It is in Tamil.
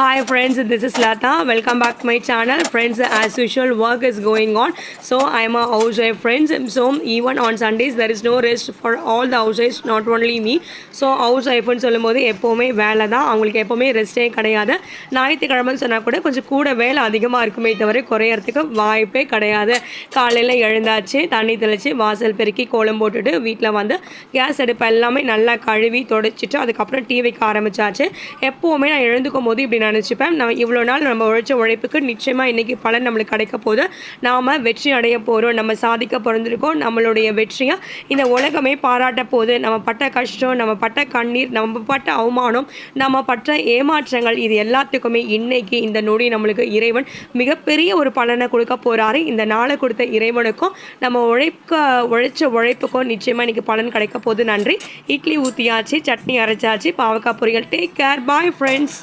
Hi friends this is Latha welcome back my channel friends as usual work is going on so I am a housewife friends so even on Sundays there is no rest for all the house housewives, not only me so house ஒய்ஃப்னு சொல்லும்போது எப்போவுமே வேலை தான். அவங்களுக்கு எப்போவுமே ரெஸ்ட்டே கிடையாது. ஞாயிற்றுக்கிழமைன்னு சொன்னால் கூட கொஞ்சம் கூட வேலை அதிகமாக இருக்குமே தவிர குறையறதுக்கு வாய்ப்பே கிடையாது. காலையில் எழுந்தாச்சு தண்ணி தெளித்து வாசல் பெருக்கி கோலம் போட்டுட்டு வீட்டில் வந்து கேஸ் அடுப்பு எல்லாமே நல்லா கழுவி தொடச்சிட்டு அதுக்கப்புறம் டீ வைக்க ஆரம்பிச்சாச்சு. எப்போவுமே நான் எழுந்துக்கும் போது இப்படி நினச்சிப்பேன். நம்ம இவ்வளோ நாள் நம்ம உழைச்ச உழைப்புக்கு நிச்சயமாக இன்றைக்கி பலன் நம்மளுக்கு கிடைக்க போது நாம் வெற்றி அடைய போகிறோம் நம்ம சாதிக்க பிறந்திருக்கோம் நம்மளுடைய வெற்றியை இந்த உலகமே பாராட்ட போது நம்ம பட்ட கஷ்டம் நம்ம பட்ட கண்ணீர் நம்ம பட்ட அவமானம் நம்ம பட்ட ஏமாற்றங்கள் இது எல்லாத்துக்குமே இன்றைக்கி இந்த நொடி நம்மளுக்கு இறைவன் மிகப்பெரிய ஒரு பலனை கொடுக்க போகிறாரு இந்த நாளை கொடுத்த இறைவனுக்கும் நம்ம உழைக்க உழைச்ச உழைப்புக்கும் நிச்சயமாக இன்றைக்கி பலன் கிடைக்க போகுது நன்றி. இட்லி ஊற்றியாச்சு சட்னி அரைச்சாச்சு பாவக்காய் பொரியல். Take care bye friends